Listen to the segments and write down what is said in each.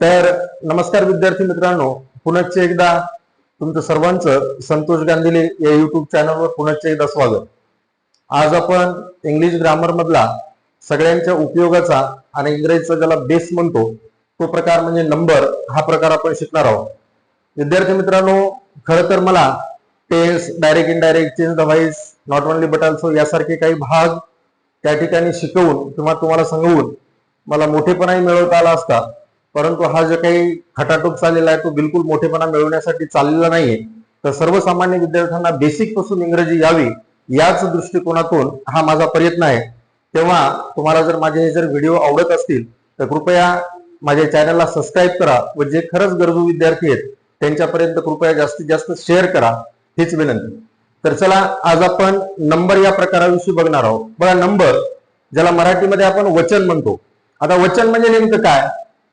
तर नमस्कार विद्यार्थी मित्रांनो पुनश्च एकदा तुमचं सर्वांचं संतोष गांधीले या युट्यूब चॅनलवर पुनश्च एकदा स्वागत. आज आपण इंग्लिश ग्रामर मधला सगळ्यांच्या उपयोगाचा आणि इंग्रजीचा ज्याला बेस म्हणतो तो प्रकार म्हणजे नंबर हा प्रकार आपण शिकणार आहोत. विद्यार्थी मित्रांनो खरं तर मला tense direct indirect change the voice not only but also यासारखे काही भाग त्या ठिकाणी शिकवून किंवा तुम्हाला सांगवून मला मोठेपणाही मिळवता आला असता. परंतु हा जो काही खटाटोप चाललेला आहे तो बिलकुल मोठेपणा मिळवण्यासाठी चाललेला नाहीये. तर सर्वसामान्य विद्यार्थ्यांना बेसिकपासून इंग्रजी यावी याच दृष्टिकोनातून हा माझा प्रयत्न आहे. तेव्हा तुम्हाला जर माझे हे जर व्हिडिओ आवडत असतील तर कृपया माझ्या चॅनलला सबस्क्राईब करा व जे खरंच गरजू विद्यार्थी आहेत त्यांच्यापर्यंत कृपया जास्तीत जास्त शेअर करा. हीच विनंती. तर चला आज आपण नंबर या प्रकाराविषयी बघणार आहोत. बघा नंबर ज्याला मराठीमध्ये आपण वचन म्हणतो. आता वचन म्हणजे नेमकं काय?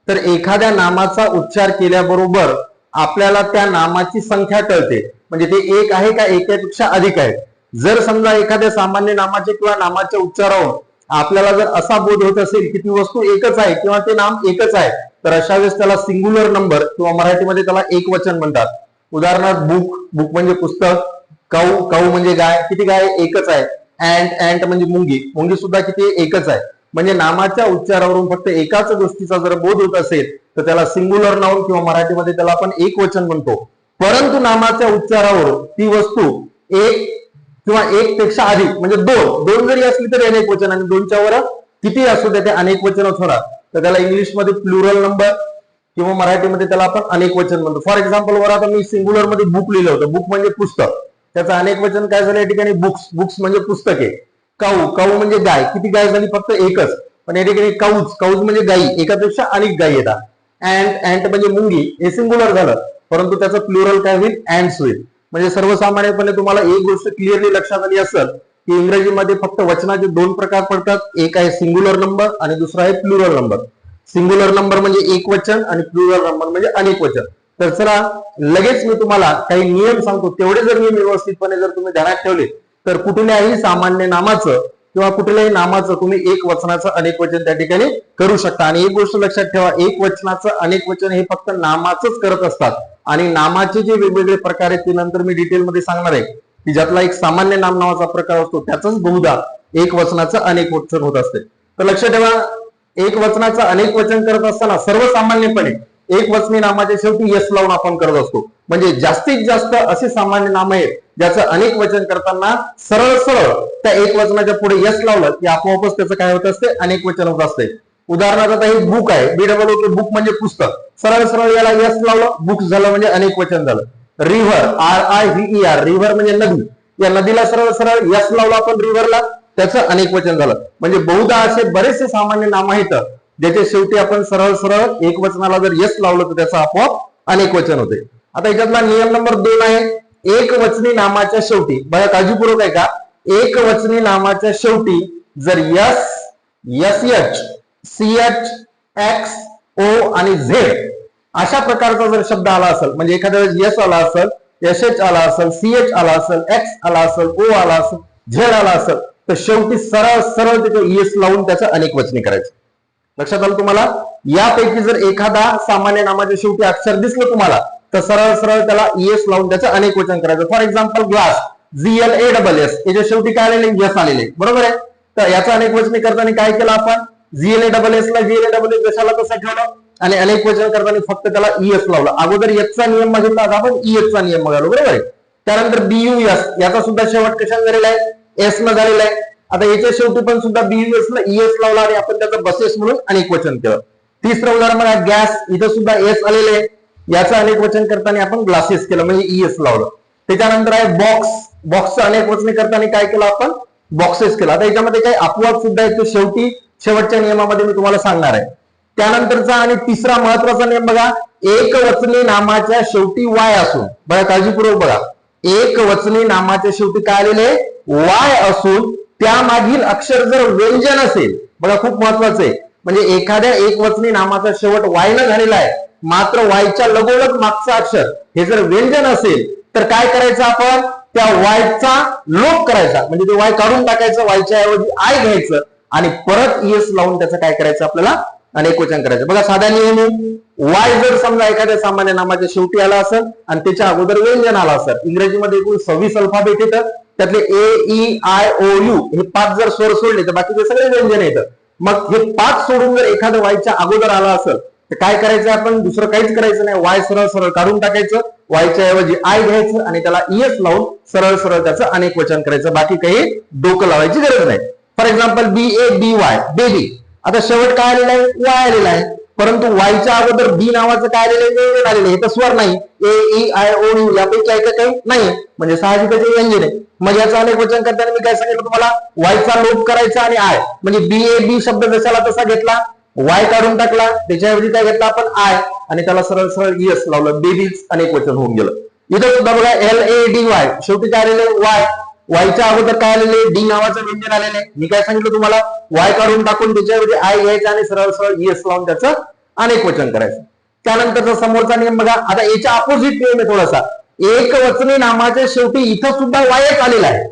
तर एखाद्या नामाचा उच्चार केल्याबरोबर आपल्याला त्या नामाची संख्या कळते. म्हणजे ते एक आहे का एकापेक्षा अधिक आहे? जर समजा एखाद्या सामान्य नामाचे किंवा नामाच्या उच्चारावर आपल्याला जर असा बोध होत असेल की ती वस्तू एकच आहे किंवा ते नाम एकच आहे तर अशा वेळेस त्याला सिंग्युलर नंबर किंवा मराठीमध्ये त्याला एक वचन म्हणतात. उदाहरणार्थ बुक बुक म्हणजे पुस्तक काऊ काऊ म्हणजे गाय किती गाय? एकच आहे. अँट अँट म्हणजे मुंगी. मुंगी सुद्धा किती? एकच आहे. म्हणजे नामाच्या उच्चारावरून फक्त एकाच गोष्टीचा जर बोध होत असेल तर त्याला सिंग्युलर नाऊन किंवा मराठीमध्ये त्याला आपण एक वचन म्हणतो. परंतु नामाच्या उच्चारावर ती वस्तू एक किंवा एक पेक्षा अधिक म्हणजे दोन दोन जरी असली तरी अनेक वचन आणि दोनच्या वर किती असू दे ते अनेक वचनच होणार तर त्याला इंग्लिशमध्ये प्लुरल नंबर किंवा मराठीमध्ये त्याला आपण अनेक वचन म्हणतो. फॉर एक्झाम्पल वर आता मी सिंग्युलरमध्ये बुक लिहिलं होतं. बुक म्हणजे पुस्तक. त्याचं अनेक वचन काय झालं या ठिकाणी? बुक्स बुक्स म्हणजे पुस्तके. काऊ काऊ म्हणजे गाय. किती गाय झाली? फक्त एकच. पण या ठिकाणी काऊज काऊज म्हणजे गायी एकापेक्षा अनेक गायी येतात. अँट अँट म्हणजे मुंगी. हे सिंगुलर झालं. परंतु त्याचं प्लुरल काय होईल? अँड्स होईल. म्हणजे सर्वसामान्यपणे तुम्हाला एक गोष्ट क्लिअरली लक्षात आली असेल की इंग्रजीमध्ये फक्त वचनाचे दोन प्रकार पडतात. एक आहे सिंग्युलर नंबर आणि दुसरा आहे प्लुरल नंबर सिंग्युलर नंबर म्हणजे एक वचन आणि प्लुरल नंबर म्हणजे अनेक वचन. तर चला लगेच मी तुम्हाला काही नियम सांगतो. तेवढे जर नियम व्यवस्थितपणे जर तुम्ही ध्यानात ठेवले तर कुठल्याही सामान्य नामाचं किंवा कुठल्याही नामाचं तुम्ही एक वचनाचं अनेक वचन त्या ठिकाणी करू शकता. आणि एक गोष्ट लक्षात ठेवा एक वचनाचं अनेक वचन हे फक्त नामाचंच करत असतात. आणि नामाचे जे वेगवेगळे प्रकार आहेत ते नंतर मी डिटेलमध्ये सांगणार आहे. की ज्यातला एक सामान्य नाम नावाचा प्रकार असतो त्याचाच बहुधा एक वचनाचं अनेक वचन होत असते. तर लक्षात ठेवा एक वचनाचं अनेक वचन करत असताना सर्वसामान्यपणे एक वचनी नामाच्या शेवटी यस लावून आपण करत असतो. म्हणजे जास्तीत जास्त असे सामान्य नाम आहेत ज्याचं अनेक वचन करताना सरळ सरळ त्या एक वचनाच्या पुढे यस लावलं की आपोआपच त्याचं काय होत असते? अनेक वचन होत असते. उदाहरणार्थ आता हे बुक आहे. बी डबल ओके बुक म्हणजे पुस्तक. सरळ सरळ याला यस लावलं बुक झालं म्हणजे अनेक वचन झालं. River R I V R river म्हणजे नदी. या नदीला सरळ सरळ यस लावलं आपण रिव्हरला त्याचं अनेक वचन झालं. म्हणजे बहुधा असे बरेचसे सामान्य नाम आहेत ज्याच्या शेवटी आपण सरळ सरळ एक वचनाला जर यस लावलं तर त्याचं आपोआप अनेक वचन होते. आता याच्यातला नियम नंबर दोन आहे एक वचनी नामाच्या शेवटी बघा काळजीपूर्वक आहे का एक वचनी नामाच्या शेवटी जर S S H C H X O आणि झेड अशा प्रकारचा जर शब्द आला असेल म्हणजे एखाद्या वेळेस यस आला असेल एस एच आला असेल सी एच आला असेल एक्स आला असेल ओ आला असेल झेड आला असेल तर शेवटी सरळ सरळ तिथे येस लावून त्याचं अनेक वचनी करायचं. लक्षात आलं तुम्हाला? यापैकी जर एखादा सामान्य नामाच्या शेवटी अक्षर दिसलं तुम्हाला तर सरळ सरळ त्याला ईएस लावून त्याचं अनेक वचन करायचं. For example glass G L A double S याच्या शेवटी काय आलेले यस आलेले बरोबर आहे? तर याचं अनेक वचनी करताना काय केलं आपण? जीएलए ए डबल एस ला जी ए डबल एस जशाला तसं ठेवलं? आणि अनेक वचन करताना फक्त त्याला ईएस लावलं. अगोदर एसचा नियम बघितला आता आपण ईएसचा नियम बघालो बरोबर आहे? त्यानंतर बीयूएस याचा सुद्धा शेवट कशाने झालेला आहे? एस न झालेला आहे. आता याच्या शेवटी पण सुद्धा बीयूएस ला ईएस लावला आणि आपण त्याचं बसेस म्हणून अनेक वचन केलं. तिसरं उदाहरण बघा गॅस इथं सुद्धा एस आलेले आहे. याचं अनेक वचन करताना आपण ग्लासेस केलं म्हणजे ईएस लावलं. त्याच्यानंतर आहे बॉक्स बॉक्सचं अनेक वचने करताना काय केलं आपण? बॉक्सेस केलं. आता याच्यामध्ये काही अपवाद सुद्धा येतो शेवटी शेवटच्या नियमामध्ये मी तुम्हाला सांगणार आहे. त्यानंतरचा आणि तिसरा महत्त्वाचा नियम बघा एक वचनी नामाच्या शेवटी वाय असून बघा काळजीपूर्वक बघा. एक वचनी नामाच्या शेवटी काय आलेले? वाय असून त्यामागील अक्षर जर व्यंजन असेल बघा खूप महत्वाचं आहे. म्हणजे एखाद्या एक वचनी नामाचा शेवट वायनं झालेला आहे मात्र वायच्या लगोलग मागचं अक्षर. हे जर व्यंजन असेल तर काय करायचं आपण? त्या वायचा लोप करायचा. म्हणजे ते वाय काढून टाकायचं वायच्या ऐवजी आय घ्यायचं आणि परत येस लावून त्याचं काय करायचं आपल्याला? अनेक वचन करायचं. बघा साधा नियम. वाय जर समजा एखाद्या सामान्य नामाच्या शेवटी आला असेल आणि त्याच्या अगोदर व्यंजन आला असेल इंग्रजीमध्ये एकूण सव्वीस अल्फाबेट येतं. त्यातले A E I O U हे पाच जर स्वर सोडले तर बाकीचे सगळे व्यंजन येतं. मग हे पाच सोडून जर एखादं वायच्या अगोदर आला असेल तर काय करायचं आपण? दुसरं काहीच करायचं नाही. वाय सरळ सरळ काढून टाकायचं. वायच्या ऐवजी आय घ्यायचं आणि त्याला इएस लावून सरळ सरळ त्याचं अनेक वचन करायचं. बाकी काही डोकं लावायची गरज नाही. For example B A B Y baby आता शेवट काय आलेला आहे? वाय आलेला आहे. परंतु वायच्या अगोदर बी नावाचं काय आलेलं आहे? आलेलं आहे. हे तर स्वर नाही. A E I O U यापैकी आहे काही? नाही. म्हणजे साहजिकच हे व्यंजन आहे. मग याचं अनेक वचन करताना मी काय सांगितलं तुम्हाला? वायचा लोप करायचा आणि आय म्हणजे बी ए बी शब्द जशाला तसा घेतला वाय काढून टाकला त्याच्याऐवजी काय घेतला आपण आय आणि त्याला सरळ सरळ इएस लावलं. बेबीज अनेक वचन होऊन गेलं. इथं सुद्धा बघा एल ए डी वाय शेवटी काय आलेलं वाय वायच्या अगोदर काय आलेले? डी नावाचं व्यंजन आलेलं. आहे मी काय सांगितलं तुम्हाला? वाय काढून टाकून त्याच्याऐवजी आय घ्यायचं आणि सरळ सरळ यस लावून त्याचं अनेक वचन करायचं. त्यानंतरचा समोरचा नियम बघा आता याच्या अपोजिट नियम आहे थोडासा. एक वचनी नामाच्या शेवटी इथं सुद्धा वायच आलेला आहे.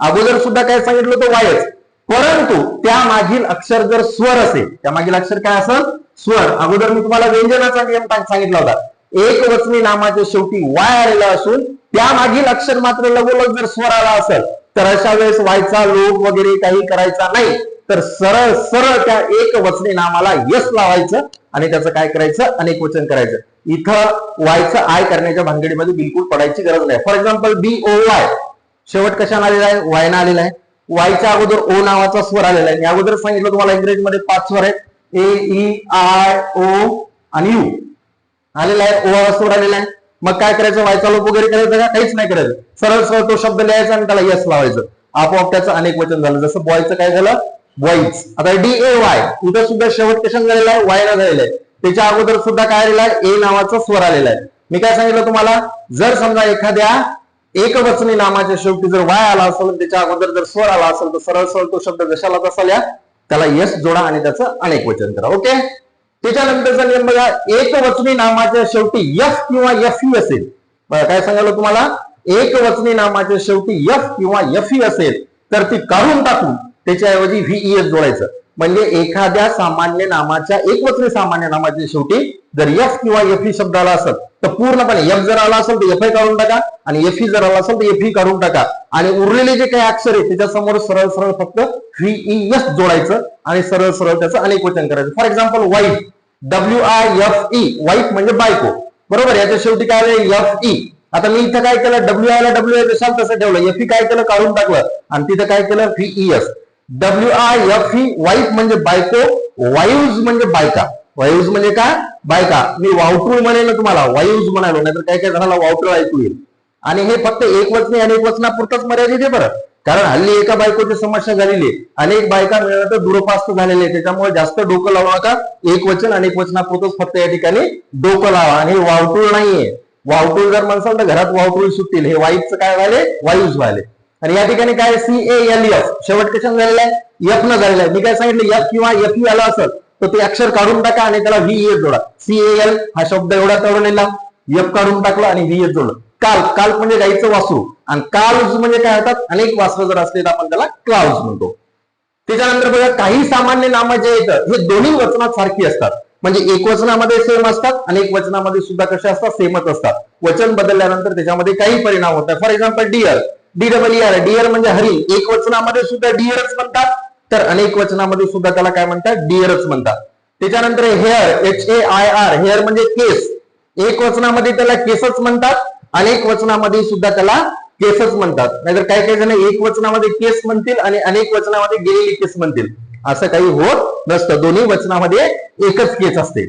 अगोदर सुद्धा काय सांगितलं होतं? वायच परंतु त्या मागील अक्षर जर स्वर असेल त्या मागील अक्षर काय असेल? स्वर. अगोदर मी तुम्हाला व्यंजनाचा नियम काय सांगितला होता. एक वचनी नामाच्या शेवटी वाय आलेला असून त्या मागील अक्षर मात्र लगोलग जर स्वर आला असेल तर अशा वेळेस व्हायचा लोप वगैरे काही करायचा नाही. तर सरळ सरळ त्या एक वचनी नामाला यस लावायचं आणि त्याचं काय करायचं? अनेक वचन करायचं. इथं वायचं आय करण्याच्या भानगडीमध्ये बिलकुल पडायची गरज नाही. For example B O Y शेवट कशाने आलेला आहे? वायना आलेला आहे. वायच्या अगोदर ओ नावाचा स्वर आलेला आहे. मी अगोदर सांगितलं तुम्हाला इंग्रजीमध्ये पाच स्वर आहेत. ए ई आय ओ आणि यू आलेला आहे. ओ हा स्वर आलेला आहे. मग काय करायचं? वायचा लोप वगैरे करायचं का? काहीच नाही करायचं. सरळ सरळ तो शब्द लिहायचा आणि त्याला यस लावायचं. आपोआप त्याचं अनेक वचन झालं. जसं बॉयचं काय झालं? बॉईज आता डी ए वाय इथं सुद्धा शेवट कशाने झालेला आहे? वायला झालेला आहे. त्याच्या अगोदर सुद्धा काय आलेला आहे? ए नावाचा स्वर आलेला आहे. मी काय सांगितलं तुम्हाला? जर समजा एखाद्या एकवचनी नामाच्या शेवटी जर वाय आला असेल त्याच्या अगोदर जर स्वर आला असेल तर सरळ सरळ तो शब्द जशाला तसा लिहा त्याला यस जोडा आणि त्याचं अनेक वचन करा. ओके? त्याच्यानंतरचा नियम बघा एकवचनी नामाच्या शेवटी यफ किंवा यफ ही असेल बघा, काय सांगायला तुम्हाला? एकवचनी नामाच्या शेवटी यफ किंवा यफ ई असेल तर ती काढून टाकून त्याच्याऐवजी व्हीईएस जोडायचं. म्हणजे एखाद्या सामान्य नामाच्या एकवचनी सामान्य नामाच्या शेवटी जर एफ किंवा एफ ई शब्द आला असेल तर पूर्णपणे एफ जर आला असेल तर एफ आय काढून टाका. आणि एफ ई जर आला असेल तर एफ ई काढून टाका. आणि उरलेले जे काही अक्षर आहे त्याच्यासमोर सरळ सरळ फक्त व्हीईएस e, जोडायचं आणि सरळ सरळ त्याचं अनेक वचन करायचं. For example wife W I F E wife म्हणजे बायको. बरोबर? याच्या शेवटी काय आलं एफ ई e. आता मी इथं काय केलं? डब्ल्यू आय ला डब्ल्यू आय जशाल तसं ठेवलं. एफ ई काय केलं? काढून टाकलं. आणि तिथं काय केलं? V E S W I F E wife म्हणजे बायको वाईव्ज म्हणजे बायका. वाईव्ज म्हणजे काय? बायका. मी वावटूळ म्हणेल ना तुम्हाला वाईव्ज म्हणालो नाहीतर काय काय जणांना वावटूळ ऐकू येईल. आणि हे फक्त एक वचनी अनेक वचनापुरतच मर्यादित आहे बरं. कारण हल्ली एका बायकोची समस्या झालेली आहे. अनेक बायका मिळणं तर दुरपास्त झालेले आहे त्याच्यामुळे जास्त डोकं लावू नका. एक वचन अनेक वचनापुरतच फक्त या ठिकाणी डोकं लावा. आणि हे वावटूळ नाहीये. वावटूळ जर म्हणसाल तर घरात वावटूळ सुटतील. हे वाईफचं काय व्हायले? वायूज व्हायले. आणि या ठिकाणी काय सी ए एल एफ शेवट कशाने झालेला आहे. एफ न झालेला आहे. मी काय सांगितलं? एफ किंवा एफ यू आला असेल तर ते अक्षर काढून टाका आणि त्याला व्ही एस जोडा. सी एल हा शब्द एवढा तळवलेला एफ काढून टाकला आणि व्ही एस जोडलं. काल काल म्हणजे गाईचं वासरू. आणि काल म्हणजे काय होतात अनेक वासरं जर असले तर आपण त्याला क्लाउज म्हणतो. त्याच्यानंतर बघा काही सामान्य नामं जे आहेत हे दोन्ही वचनात सारखी असतात. म्हणजे एक वचनामध्ये सेम असतात आणि एक वचनामध्ये सुद्धा कसे असतात? सेमच असतात. वचन बदलल्यानंतर त्याच्यामध्ये काही परिणाम होतात. For example deer D double R deer म्हणजे हरिण एक वचनामध्ये सुद्धा डिअरच म्हणतात तर अनेक वचनामध्ये सुद्धा त्याला काय म्हणतात? डिअरच म्हणतात. त्याच्यानंतर hair H A I R hair म्हणजे केस. एक वचनामध्ये त्याला केसच म्हणतात अनेक वचनामध्ये सुद्धा त्याला केसच म्हणतात. नाहीतर काही काही जण एक वचनामध्ये केस म्हणतील आणि अनेक वचनामध्ये गेलेली केस म्हणतील. असं काही होत नसतं. दोन्ही वचनामध्ये एकच केस असते.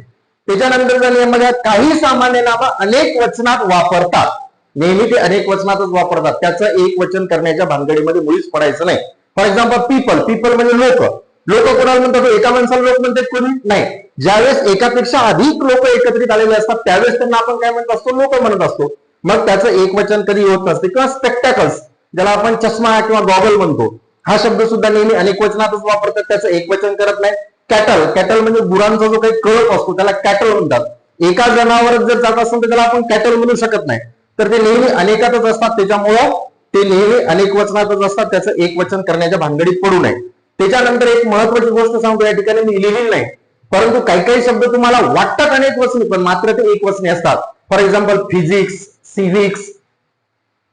त्याच्यानंतर नियम बघा काही सामान्य नावं अनेक वचनात वापरतात. नेहमी ते अनेक वचनातच वापरतात. त्याचं एक वचन करण्याच्या भानगडीमध्ये मुळीच पडायचं नाही. फॉर एक्झाम्पल पीपल पीपल म्हणजे लोक. लोक कोणाला म्हणतात? एका माणसाला लोक म्हणतात कोणी? नाही. ज्यावेळेस एकापेक्षा अधिक लोक एकत्रित आलेले असतात त्यावेळेस त्यांना आपण काय म्हणत असतो? लोक म्हणत असतो. मग त्याचं एक वचन कधी होत नसते. किंवा स्पेक्टॅकल्स ज्याला आपण चष्मा किंवा गॉगल म्हणतो. हा शब्द सुद्धा नेहमी अनेक वचनातच वापरतात. त्याचं एक वचन करत नाही. कॅटल कॅटल म्हणजे गुरांचा जो काही कळप असतो त्याला कॅटल म्हणतात. एका जनावरच जर जात असेल तर त्याला आपण कॅटल म्हणू शकत नाही. तर ते नेहमी अनेकातच असतात. त्याच्यामुळं ते नेहमी अनेक वचनातच असतात. त्याचं एक वचन करण्याच्या भानगडीत पडू नये. त्याच्यानंतर एक महत्वाची गोष्ट सांगतो या ठिकाणी मी लिहिलेली नाही. परंतु काही काही शब्द तुम्हाला वाटतात अनेक वचने पण मात्र ते एक वचने असतात. फॉर एक्झाम्पल फिजिक्स सिव्हिक्स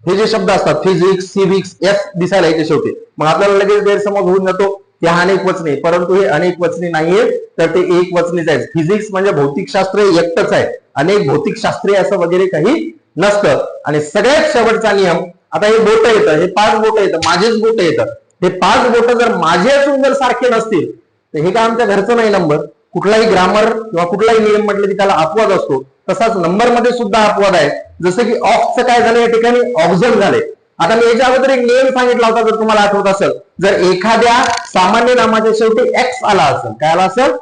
हे जे शब्द असतात फिजिक्स सिव्हिक्स एस दिसायला येते शेवटी. मग आपल्याला लगेच गैरसमज होऊन जातो की हा अनेक वचने. परंतु हे अनेक वचने नाहीये तर ते एक वचनेच आहे फिजिक्स म्हणजे भौतिकशास्त्र एकटच आहे. अनेक भौतिकशास्त्रीय असं वगैरे काही नसतं. आणि सगळ्यात शेवटचा नियम आता हे बोट येतं हे पाच बोट येतं माझेच बोट येतं. हे पाच बोट जर माझे असून जर सारखे नसतील तर हे काय आमच्या घरचं नाही नंबर. कुठलाही ग्रामर किंवा कुठलाही नियम म्हटलं की त्याला अपवाद असतो. तसाच नंबरमध्ये सुद्धा अपवाद आहे. जसं की ऑफचं काय झालं या ठिकाणी? ऑब्झर्व झाले. आता मी याच्या अगोदर एक नियम सांगितला होता जर तुम्हाला आठवत असेल. जर एखाद्या सामान्य नामाच्या शेवटी एक्स आला असेल काय आला असेल?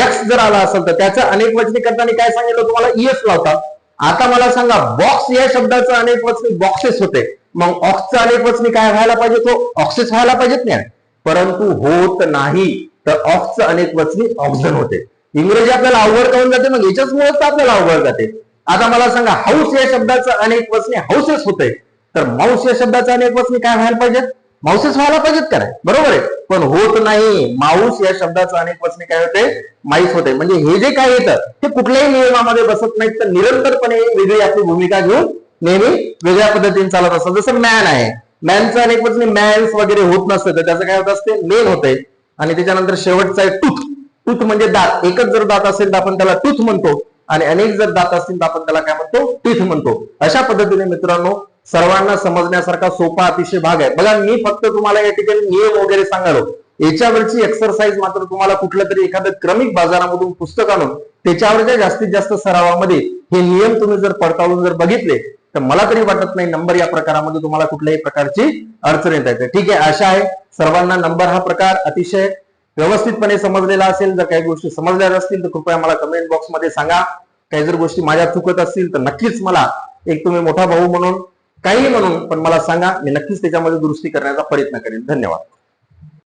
एक्स जर आला असेल तर त्याचं अनेक वचनी करताना काय सांगितलं तुम्हाला? ईएस लावतात आता मला सांगा बॉक्स या शब्दाचं अनेक वचनी बॉक्सेस होते. मग ऑक्सचं अनेक वचनी काय व्हायला पाहिजे? तो ऑक्सेस व्हायला पाहिजेत नाही परंतु होत नाही. तर ऑक्सचं अनेक वचनी ऑक्झन होते. इंग्रजी आपल्याला अवघड करून जाते मग याच्याचमुळेच तर आपल्याला अवघड जाते. आता मला सांगा हाऊस या शब्दाचं अनेक वचनी हाऊसेस होते. तर माऊस या शब्दाचं अनेक वचनी काय व्हायला पाहिजेत? माऊसेस व्हायला पाहिजेत का नाही बरोबर आहे. पण होत नाही. माऊस या शब्दाचं अनेक वचने काय होते? माईस होते. म्हणजे हे जे काय येतं ते कुठल्याही नियमामध्ये बसत नाहीत तर निरंतरपणे वेगळी आपली भूमिका घेऊन नेहमी वेगळ्या पद्धतीने चालत असतात. जसं मॅन आहे. मॅनचं अनेक वचने मॅन्स वगैरे होत नसतं. तर त्याचं काय होत असते? मेन होते. आणि त्याच्यानंतर शेवटचा आहे टूथ टूथ म्हणजे दात. एकच जर दात असेल तर आपण त्याला टूथ म्हणतो. आणि अनेक जर दात असतील तर आपण त्याला काय म्हणतो? टीथ म्हणतो. अशा पद्धतीने मित्रांनो सर्वांना समजण्यासारखा सोपा अतिशय भाग आहे. बघा मी फक्त तुम्हाला या ठिकाणी नियम वगैरे सांगालो. याच्यावरची एक्सरसाइज मात्र तुम्हाला कुठलं तरी एखादं क्रमिक बाजारामधून पुस्तक आणून त्याच्यावरच्या जास्तीत जास्त सरावामध्ये हे नियम तुम्ही जर पडताळून जर बघितले तर मला तरी वाटत नाही नंबर या प्रकारामध्ये तुम्हाला कुठल्याही प्रकारची अडचण येत. आहे ठीक आहे आशा आहे सर्वांना नंबर हा प्रकार अतिशय व्यवस्थितपणे समजलेला असेल. जर काही गोष्टी समजल्या असतील तर कृपया मला कमेंट बॉक्समध्ये सांगा. काही जर गोष्टी माझ्या चुकत असतील तर नक्कीच मला एक तुम्ही मोठा भाऊ म्हणून काही म्हणून पण मला सांगा मी नक्कीच त्याच्यामध्ये दुरुस्ती करण्याचा प्रयत्न करेन. धन्यवाद.